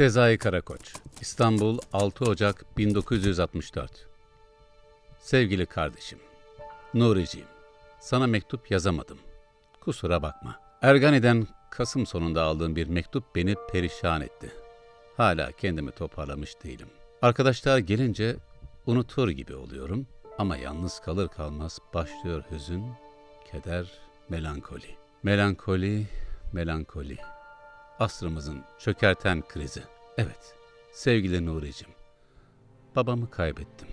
Sezai Karakoç, İstanbul 6 Ocak 1964 Sevgili kardeşim, Nuriciğim, sana mektup yazamadım. Kusura bakma. Ergani'den Kasım sonunda aldığım bir mektup beni perişan etti. Hala kendimi toparlamış değilim. Arkadaşlar gelince unutur gibi oluyorum ama yalnız kalır kalmaz başlıyor hüzün, keder, melankoli. Melankoli, melankoli. Asrımızın çökerten krizi. Evet, sevgili Nuri'cim, babamı kaybettim.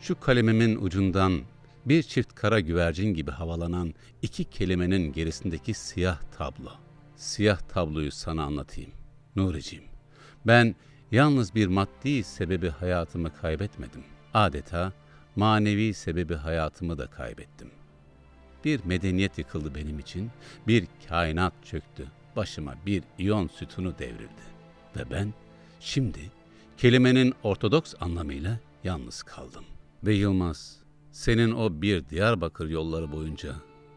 Şu kalemimin ucundan bir çift kara güvercin gibi havalanan iki kelimenin gerisindeki siyah tablo. Siyah tabloyu sana anlatayım. Nuriciğim, ben yalnız bir maddi sebebi hayatımı kaybetmedim. Adeta manevi sebebi hayatımı da kaybettim. Bir medeniyet yıkıldı benim için, bir kainat çöktü, başıma bir iyon sütunu devrildi. Ve ben şimdi kelimenin ortodoks anlamıyla yalnız kaldım. Ve Yılmaz, senin o bir Diyarbakır yolları boyunca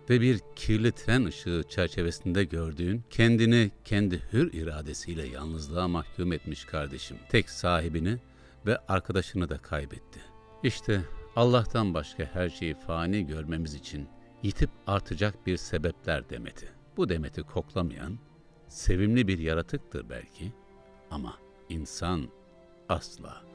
ve bir kirli tren ışığı çerçevesinde gördüğün kendini kendi hür iradesiyle yalnızlığa mahkum etmiş kardeşim. Tek sahibini ve arkadaşını da kaybetti. İşte Allah'tan başka her şeyi fani görmemiz için yitip artacak bir sebepler demeti. Bu demeti koklamayan sevimli bir yaratıktır belki ama insan asla.